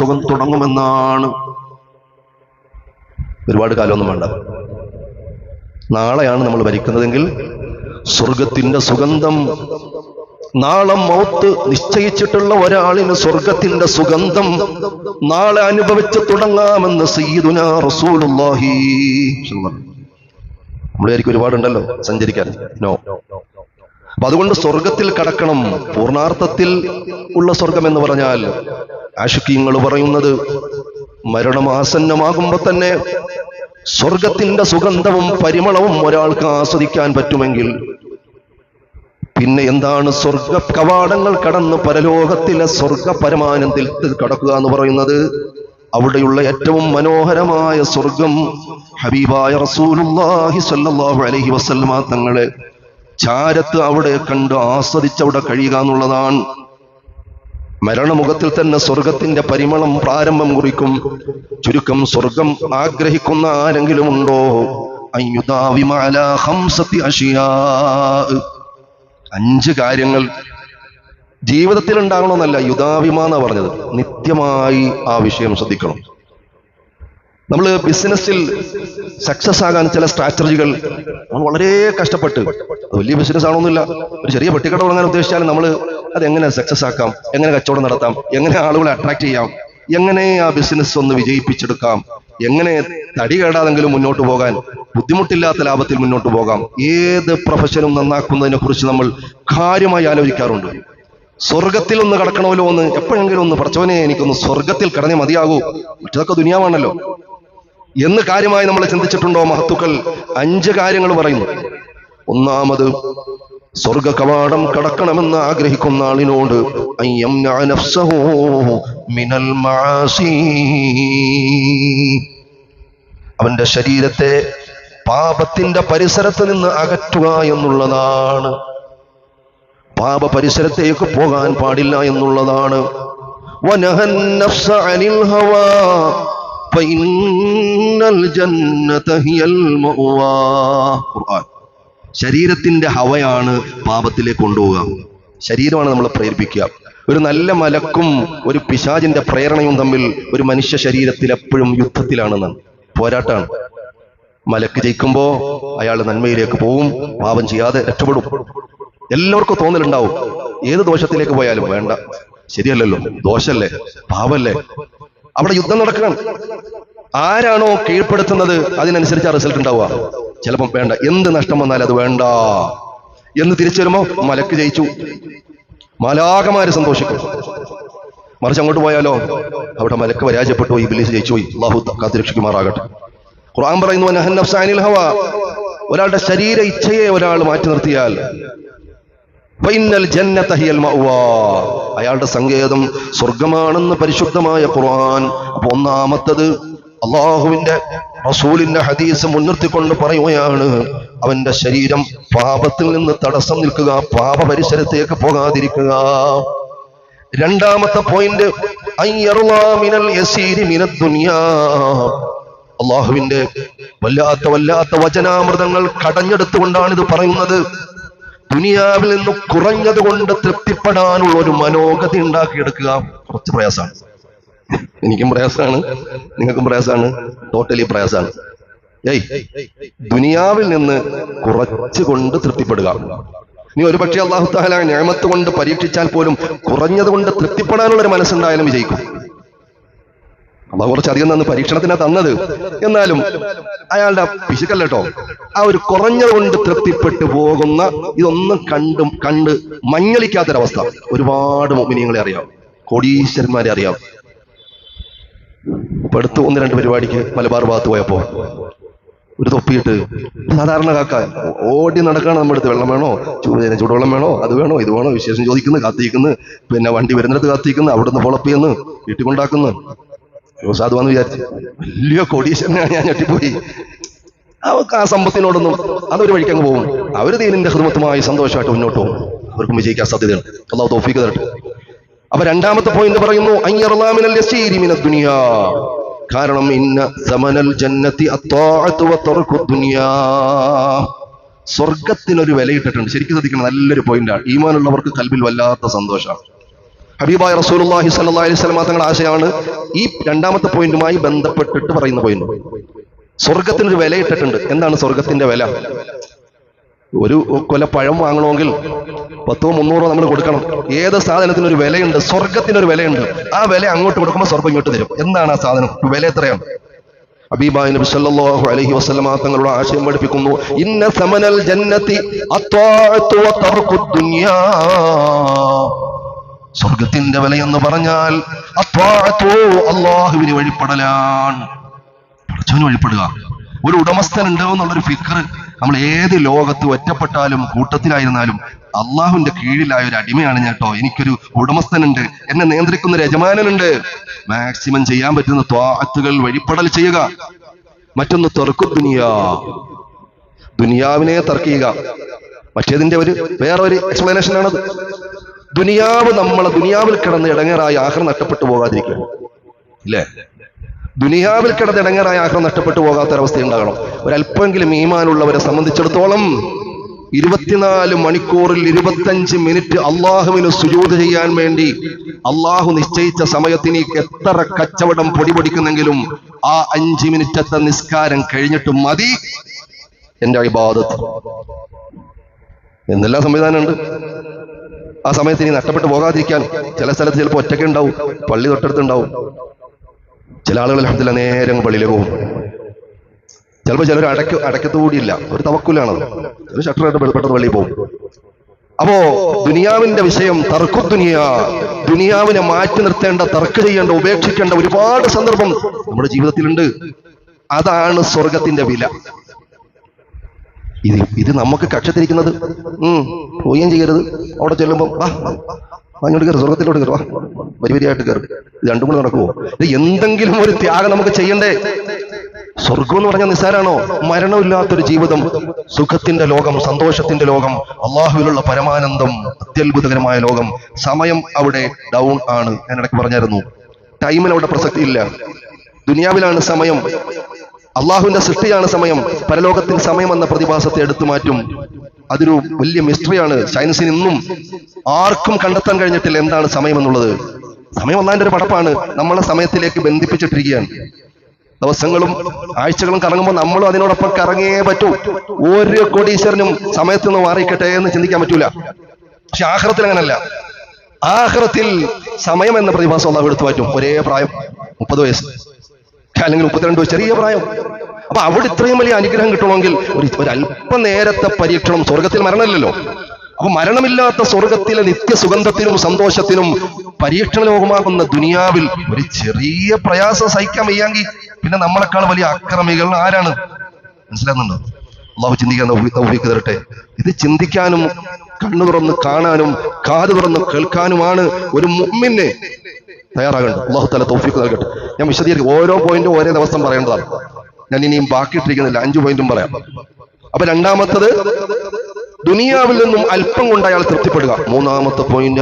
തുടങ്ങുമെന്നാണ്. ഒരുപാട് കാലമൊന്നും വേണ്ട. നാളെയാണ് നമ്മൾ ഭരിക്കുന്നതെങ്കിൽ സ്വർഗത്തിന്റെ സുഗന്ധം. നാളെ മൗത്ത് നിശ്ചയിച്ചിട്ടുള്ള ഒരാളിന് സ്വർഗത്തിന്റെ സുഗന്ധം. നാളെ അനുഭവിച്ച് തുടങ്ങാമെന്ന് സയ്യിദുന റസൂലുള്ളാഹി നമ്മൾ വിചാരിക്കും ഒരുപാടുണ്ടല്ലോ സഞ്ചരിക്കാൻ. നോ അപ്പൊ അതുകൊണ്ട് സ്വർഗത്തിൽ കടക്കണം. പൂർണാർത്ഥത്തിൽ ഉള്ള സ്വർഗം എന്ന് പറഞ്ഞാൽ ആഷുക്കീങ്ങൾ പറയുന്നത് മരണം ആസന്നമാകുമ്പോ തന്നെ സ്വർഗത്തിന്റെ സുഗന്ധവും പരിമളവും ഒരാൾക്ക് ആസ്വദിക്കാൻ പറ്റുമെങ്കിൽ പിന്നെ എന്താണ് സ്വർഗ കവാടങ്ങൾ കടന്ന് പരലോകത്തിലെ സ്വർഗ പരമാനന്ദിൽ കടക്കുക എന്ന് പറയുന്നത്? അവിടെയുള്ള ഏറ്റവും മനോഹരമായ സ്വർഗം ഹബീബായ റസൂലുള്ളാഹി സ്വല്ലല്ലാഹു അലൈഹി വസല്ലമ തങ്ങളെ ചാരത്ത് അവിടെ കണ്ട് ആസ്വദിച്ച് അവിടെ കഴിയുക എന്നുള്ളതാണ്. മരണമുഖത്തിൽ തന്നെ സ്വർഗത്തിന്റെ പരിമളം പ്രാരംഭം കുറിക്കും. ചുരുക്കം സ്വർഗം ആഗ്രഹിക്കുന്ന ആരെങ്കിലും ഉണ്ടോ? അഞ്ച് കാര്യങ്ങൾ ജീവിതത്തിൽ ഉണ്ടാകണമെന്നല്ല യുദാവിമ എന്നാ പറഞ്ഞത്. നിത്യമായി ആ വിഷയം ശ്രദ്ധിക്കണം. നമ്മൾ ബിസിനസ്സിൽ സക്സസ് ആകാൻ ചില സ്ട്രാറ്റജികൾ നമ്മൾ വളരെ കഷ്ടപ്പെട്ട്. വലിയ ബിസിനസ് ആണോന്നില്ല. ഒരു ചെറിയ പെട്ടിക്കട തുടങ്ങാൻ ഉദ്ദേശിച്ചാലും നമ്മൾ അത് എങ്ങനെ സക്സസ് ആക്കാം എങ്ങനെ കച്ചവടം നടത്താം എങ്ങനെ ആളുകളെ അട്രാക്ട് ചെയ്യാം എങ്ങനെ ആ ബിസിനസ് ഒന്ന് വിജയിപ്പിച്ചെടുക്കാം എങ്ങനെ തടി കേടാതെങ്കിലും മുന്നോട്ട് പോകാൻ ബുദ്ധിമുട്ടില്ലാത്ത ലാഭത്തിൽ മുന്നോട്ട് പോകാം ഏത് പ്രൊഫഷനും നന്നാക്കുന്നതിനെ കുറിച്ച് നമ്മൾ കാര്യമായി ആലോചിക്കാറുണ്ട്. സ്വർഗത്തിൽ ഒന്ന് കടക്കണമല്ലോ ഒന്ന് എപ്പോഴെങ്കിലും ഒന്ന് പറച്ചവനെ എനിക്കൊന്ന് സ്വർഗത്തിൽ കടന്നേ മതിയാകൂ. മറ്റതൊക്കെ ദുനിയാവാണല്ലോ. എന്ന് കാര്യമായി നമ്മൾ ചിന്തിച്ചിട്ടുണ്ടോ മഹത്തുക്കൾ? അഞ്ച് കാര്യങ്ങൾ പറയുന്നു. ഒന്നാമത് സ്വർഗ കവാടം കടക്കണമെന്ന് ആഗ്രഹിക്കുന്ന ആളിനോട് മിനൽ അവന്റെ ശരീരത്തെ പാപത്തിന്റെ പരിസരത്ത് നിന്ന് അകറ്റുക എന്നുള്ളതാണ്. പാപ പരിസരത്തേക്ക് പോകാൻ പാടില്ല എന്നുള്ളതാണ്. വനഹൻ നഫ്സ അനിൽ ഹവാ. ഖുർആൻ. ശരീരത്തിന്റെ ഹവയാണ് പാപത്തിലേക്ക് കൊണ്ടുപോവുക. ശരീരമാണ് നമ്മളെ പ്രേരിപ്പിക്കുക. ഒരു നല്ല മലക്കും ഒരു പിശാജിന്റെ പ്രേരണയും തമ്മിൽ ഒരു മനുഷ്യ ശരീരത്തിൽ എപ്പോഴും യുദ്ധത്തിലാണെന്നാണ്. പോരാട്ടാണ്. മലക്ക് ജയിക്കുമ്പോൾ അയാൾ നന്മയിലേക്ക് പോവും പാപം ചെയ്യാതെ രക്ഷപ്പെടും. എല്ലാവർക്കും തോന്നലുണ്ടാവും. ഏത് ദോഷത്തിലേക്ക് പോയാലും വേണ്ട. ശരിയല്ലല്ലോ. ദോഷല്ലേ? പാവല്ലേ അവിടെ യുദ്ധം നടക്കണം. ആരാണോ കീഴ്പ്പെടുത്തുന്നത് അതിനനുസരിച്ച് റിസൾട്ട് ഉണ്ടാവുക. ചിലപ്പം വേണ്ട. എന്ത് നഷ്ടം വന്നാലും അത് വേണ്ട. എന്ന് തിരിച്ചു വരുമ്പോ മലക്ക് ജയിച്ചു. മലാകമാര് സന്തോഷിക്കും. മറിച്ച് അങ്ങോട്ട് പോയാലോ? അവിടെ മലക്ക് പരാജയപ്പെട്ടു പോയി ബിലീസ് ജയിച്ചു പോയി. അള്ളാഹു കാത്തിരക്ഷിക്കുമാറാകട്ടെ. ഖുർആൻ പറയുന്നു "വനഹൻ നഫ്സ അനിൽ ഹവ." ഒരാളുടെ ശരീര ഇച്ഛയെ ഒരാൾ മാറ്റി നിർത്തിയാൽ. അയാളുടെ സങ്കേതം സ്വർഗമാണെന്ന് പരിശുദ്ധമായ ഖുർആൻ. അപ്പൊ ഒന്നാമത്തത് അള്ളാഹുവിന്റെ റസൂലിന്റെ ഹദീസ് മുൻനിർത്തിക്കൊണ്ട് പറയുകയാണ് അവന്റെ ശരീരം പാപത്തിൽ നിന്ന് തടസ്സം നിൽക്കുക പാപ പരിസരത്തേക്ക് പോകാതിരിക്കുക. രണ്ടാമത്തെ പോയിന്റ് അള്ളാഹുവിന്റെ വല്ലാത്ത വല്ലാത്ത വചനാമൃതങ്ങൾ കടഞ്ഞെടുത്തുകൊണ്ടാണ് ഇത് പറയുന്നത്. ദുനിയാവിൽ നിന്ന് കുറഞ്ഞതുകൊണ്ട് തൃപ്തിപ്പെടാനുള്ള ഒരു മനോഗതി ഉണ്ടാക്കിയെടുക്കുക കുറച്ച് പ്രയാസമാണ്. എനിക്കും പ്രയാസമാണ് നിങ്ങൾക്കും പ്രയാസമാണ് ടോട്ടലി പ്രയാസമാണ്. ഏയ് ദുനിയാവിൽ നിന്ന് കുറച്ച് കൊണ്ട് തൃപ്തിപ്പെടുക. നീ ഒരു പക്ഷേ അള്ളാഹു താല ഞാമത്ത് കൊണ്ട് പരീക്ഷിച്ചാൽ പോലും കുറഞ്ഞത് കൊണ്ട് തൃപ്തിപ്പെടാനുള്ള ഒരു മനസ്സുണ്ടായാലും വിജയിക്കും. അള്ളാഹു കുറച്ചധികം തന്ന് പരീക്ഷണത്തിനാ തന്നത്. എന്നാലും അയാളുടെ പിശുക്കല്ല ആ ഒരു കുറഞ്ഞത് കൊണ്ട് തൃപ്തിപ്പെട്ടു പോകുന്ന ഇതൊന്നും കണ്ടും കണ്ട് മഞ്ഞളിക്കാത്തൊരവസ്ഥ. ഒരുപാട് മോമിനിയങ്ങളെ അറിയാം കോടീശ്വരന്മാരെ അറിയാം. ഇപ്പൊ ഒന്ന് രണ്ട് പരിപാടിക്ക് മലബാർ ഭാഗത്ത് പോയപ്പോൾ ഒരു തൊപ്പിയിട്ട് സാധാരണ കാക്ക ഓടി നടക്കാണ് നമ്മുടെ അടുത്ത് വെള്ളം വേണോ? ചൂടുവെള്ളം വേണോ? അത് വേണോ? ഇത് വേണോ? വിശേഷം ചോദിക്കുന്നു കാത്തിരിക്കുന്നു. പിന്നെ വണ്ടി വരുന്നിടത്ത് കാത്തിരിക്കുന്നു അവിടെ നിന്ന് ഫോളപ്പ് ചെയ്യുന്നു വീട്ടിൽ കൊണ്ടാക്കുന്നു സാധുവാന്ന് വിചാരിച്ചു. വലിയ കോടീശ്വരനാണ് ഞാൻ ഞെട്ടിപ്പോയി. അവർക്ക് ആ സമ്പത്തിനോടൊന്നും അതൊരു വഴിക്ക് അങ്ങ് പോകും. അവർ ദീനിന്റെ ഹൃദമത്തുമായി സന്തോഷമായിട്ട് മുന്നോട്ട് പോകും. അവർക്കും വിജയിക്കാൻ സാധ്യതയാണ്. അള്ളാഹു തോഫിക്ക് തരട്ടെ. അപ്പൊ രണ്ടാമത്തെ പോയിന്റ് പറയുന്നു അയ്യർലാമിനൽ കാരണം ഇന്ന സമനൽ ജന്നത്തി ദുനിയാ. സ്വർഗത്തിനൊരു വിലയിട്ടിട്ടുണ്ട്. ശരിക്കും ശ്രദ്ധിക്കണം നല്ലൊരു പോയിന്റാണ് ഈമാനുള്ളവർക്ക് കൽബിൽ വല്ലാത്ത സന്തോഷമാണ്. ഹബീബായ റസൂലുള്ളാഹി സ്വല്ലല്ലാഹി അലൈഹി വസല്ലം തങ്ങളുടെ ആശയമാണ് ഈ രണ്ടാമത്തെ പോയിന്റുമായി ബന്ധപ്പെട്ടിട്ട് പറയുന്ന പോയിന്റ് സ്വർഗത്തിനൊരു വിലയിട്ടിട്ടുണ്ട്. എന്താണ് സ്വർഗത്തിന്റെ വില? ഒരു കൊല പഴം വാങ്ങണമെങ്കിൽ പത്തോ മുന്നൂറോ നമ്മൾ കൊടുക്കണം. ഏത് സാധനത്തിന് ഒരു വിലയുണ്ട്? സ്വർഗത്തിനൊരു വിലയുണ്ട്. ആ വില അങ്ങോട്ട് കൊടുക്കുമ്പോൾ സ്വർഗം ഇങ്ങോട്ട് തരും. എന്താണ് ആ സാധനം? വില എത്രയാണ്? ഹബീബായ നബി സല്ലല്ലാഹു അലൈഹി വസല്ലമ തങ്ങളുടെ ആശയം പഠിപ്പിക്കുന്നു. ഇന്ന സമനൽ ജന്നതി അത്വാഅതു വ തർക്കു ദുനിയാ. സ്വർഗത്തിന്റെ വില എന്ന് പറഞ്ഞാൽ അത്വാഅതു അല്ലാഹുവിനെ വഴിപ്പെടലാണ്. പടച്ചവന് വഴിപ്പെടുക. ഒരു ഉടമസ്ഥൻ ഉണ്ടോ എന്നുള്ളൊരു ഫിക്കർ നമ്മൾ ഏത് ലോകത്ത് ഒറ്റപ്പെട്ടാലും കൂട്ടത്തിലായിരുന്നാലും അള്ളാഹുവിന്റെ കീഴിലായ ഒരു അടിമയാണ് ഞാൻ കേട്ടോ. എനിക്കൊരു ഉടമസ്ഥനുണ്ട്. എന്നെ നിയന്ത്രിക്കുന്ന ഒരു യജമാനനുണ്ട്. മാക്സിമം ചെയ്യാൻ പറ്റുന്ന ത്വാത്തുകൾ വഴിപ്പെടൽ ചെയ്യുക. മറ്റൊന്ന് തെറുക്കു ദുനിയാ. ദുനിയാവിനെ തർക്കിയുക മറ്റേതിന്റെ ഒരു വേറെ ഒരു എക്സ്പ്ലനേഷൻ ആണത്. ദുനിയാവ് നമ്മളെ ദുനിയാവിൽ കിടന്ന് ഇടങ്ങേറായി ആഹ്റം നഷ്ടപ്പെട്ടു പോകാതിരിക്കുക. ഇല്ലേ? ദുനിയാവിൽ കിടന്ന് ആഗ്രഹം നഷ്ടപ്പെട്ടു പോകാത്ത ഒരവസ്ഥ ഉണ്ടാകണം ഒരല്പമെങ്കിലും ഈമാനുള്ളവരെ സംബന്ധിച്ചിടത്തോളം ഇരുപത്തിനാല് മണിക്കൂറിൽ ഇരുപത്തഞ്ച് മിനിറ്റ് അള്ളാഹുവിന് സുജൂത് ചെയ്യാൻ വേണ്ടി അള്ളാഹു നിശ്ചയിച്ച സമയത്തിന് എത്ര കച്ചവടം പൊടിപൊടിക്കുന്നെങ്കിലും ആ അഞ്ച് മിനിറ്റത്തെ നിസ്കാരം കഴിഞ്ഞിട്ട് മതി. എന്റെ അഭിബാധത്ത് എന്തെല്ലാം സംവിധാനമുണ്ട്? ആ സമയത്ത് ഇനി നഷ്ടപ്പെട്ടു പോകാതിരിക്കാൻ ചില സ്ഥലത്ത് ചിലപ്പോൾ ഒറ്റയ്ക്ക് ഉണ്ടാവും പള്ളി തൊട്ടടുത്തുണ്ടാവും ചില ആളുകൾ അലഹമില്ല നേരെ അങ്ങ് പള്ളിയിലേക്ക് പോകും. ചിലപ്പോൾ ചിലർ അടയ്ക്ക അടയ്ക്കത്ത് കൂടിയില്ല. ഒരു തവക്കുലാണത്. ഒരു ഷട്ടറായിട്ട് പെട്ടെന്ന് പള്ളിയിൽ പോകും. അപ്പോ ദുനിയാവിന്റെ വിഷയം തർക്കു ദുനിയ. ദുനിയാവിനെ മാറ്റി നിർത്തേണ്ട തർക്ക് ചെയ്യേണ്ട ഉപേക്ഷിക്കേണ്ട ഒരുപാട് സന്ദർഭം നമ്മുടെ ജീവിതത്തിലുണ്ട്. അതാണ് സ്വർഗത്തിന്റെ വില. ഇത് ഇത് നമുക്ക് കക്ഷത്തിരിക്കുന്നത്. ഉം പോവുകയും ചെയ്യരുത്. അവിടെ ചെല്ലുമ്പോൾ അങ്ങോട്ട് കയറി സ്വർഗത്തിലോട്ട് കയറുക വരി വരിയായിട്ട് കയറി രണ്ടും കൂടെ നടക്കുമോ എന്തെങ്കിലും ഒരു ത്യാഗം നമുക്ക് ചെയ്യണ്ടേ? സ്വർഗം എന്ന് പറഞ്ഞാൽ നിസ്സാരാണോ? മരണമില്ലാത്തൊരു ജീവിതം. സുഖത്തിന്റെ ലോകം സന്തോഷത്തിന്റെ ലോകം അള്ളാഹുവിലുള്ള പരമാനന്ദം അത്യത്ഭുതകരമായ ലോകം. സമയം അവിടെ ഡൗൺ ആണ്. ഞാൻ ഇടയ്ക്ക് പറഞ്ഞായിരുന്നു. ടൈമിന് അവിടെ പ്രസക്തി ഇല്ല ദുനിയാവിലാണ് സമയം. അള്ളാഹുവിന്റെ സൃഷ്ടിയാണ് സമയം. പരലോകത്തിൽ സമയം എന്ന പ്രതിഭാസത്തെ എടുത്തു മാറ്റും. അതൊരു വലിയ മിസ്റ്ററിയാണ് സയൻസിന് ഇന്നും ആർക്കും കണ്ടെത്താൻ കഴിഞ്ഞിട്ടില്ല എന്താണ് സമയം എന്നുള്ളത്. സമയം ഒന്നാന്റെ ഒരു പടപ്പാണ്. നമ്മളെ സമയത്തിലേക്ക് ബന്ധിപ്പിച്ചിട്ടിരിക്കുകയാണ്. ദിവസങ്ങളും ആഴ്ചകളും കറങ്ങുമ്പോൾ നമ്മളും അതിനോടൊപ്പം കറങ്ങിയേ പറ്റൂ. ഒരു കോടീശ്വരനും സമയത്ത് നിന്ന് മാറിക്കട്ടെ എന്ന് ചിന്തിക്കാൻ പറ്റൂല. പക്ഷെ ആഹ്റത്തിൽ അങ്ങനല്ല. ആഹ്റത്തിൽ സമയം എന്ന പ്രതിഭാസം അള്ളാഹു എടുത്തു മാറ്റും. ഒരേ പ്രായം മുപ്പത് വയസ്സ്. അല്ലെങ്കിൽ മുപ്പത്തിരണ്ട് ചെറിയ പ്രായം. അപ്പൊ അവിടെ ഇത്രയും വലിയ അനുഗ്രഹം കിട്ടണമെങ്കിൽ ഒരു ഒരു നേരത്തെ പരീക്ഷണം സ്വർഗത്തിൽ മരണമില്ലല്ലോ. അപ്പൊ മരണമില്ലാത്ത സ്വർഗത്തിലെ നിത്യസുഗന്ധത്തിനും സന്തോഷത്തിനും പരീക്ഷണ ലോകമാകുന്ന ദുനിയാവിൽ ഒരു ചെറിയ പ്രയാസം സഹിക്കാൻ വയ്യാങ്കിൽ പിന്നെ നമ്മളെക്കാൾ വലിയ അക്രമികൾ ആരാണ്? മനസ്സിലാകുന്നുണ്ടോ? അള്ളാഹു ചിന്തിക്കാൻ ഉപയോഗിക്കു തരട്ടെ. ഇത് ചിന്തിക്കാനും കണ്ണു തുറന്ന് കാണാനും കാത് തുറന്ന് കേൾക്കാനുമാണ് ഒരു മുമ്മിനെ തയ്യാറാകേണ്ടത് അള്ളാഹു തല തോഫിക്ക് നൽകട്ടെ. ഞാൻ വിശദീകരിക്കും. ഓരോ പോയിന്റും ഓരോ ദിവസം പറയേണ്ടതാണ്. ഞാൻ ഇനിയും ബാക്കി ഇട്ടിരിക്കുന്നില്ല. അഞ്ചു പോയിന്റും പറയാം. അപ്പൊ രണ്ടാമത്തത് ദുനിയാവിൽ നിന്നും അല്പം കൊണ്ട് അയാൾ തൃപ്തിപ്പെടുക. മൂന്നാമത്തെ പോയിന്റ്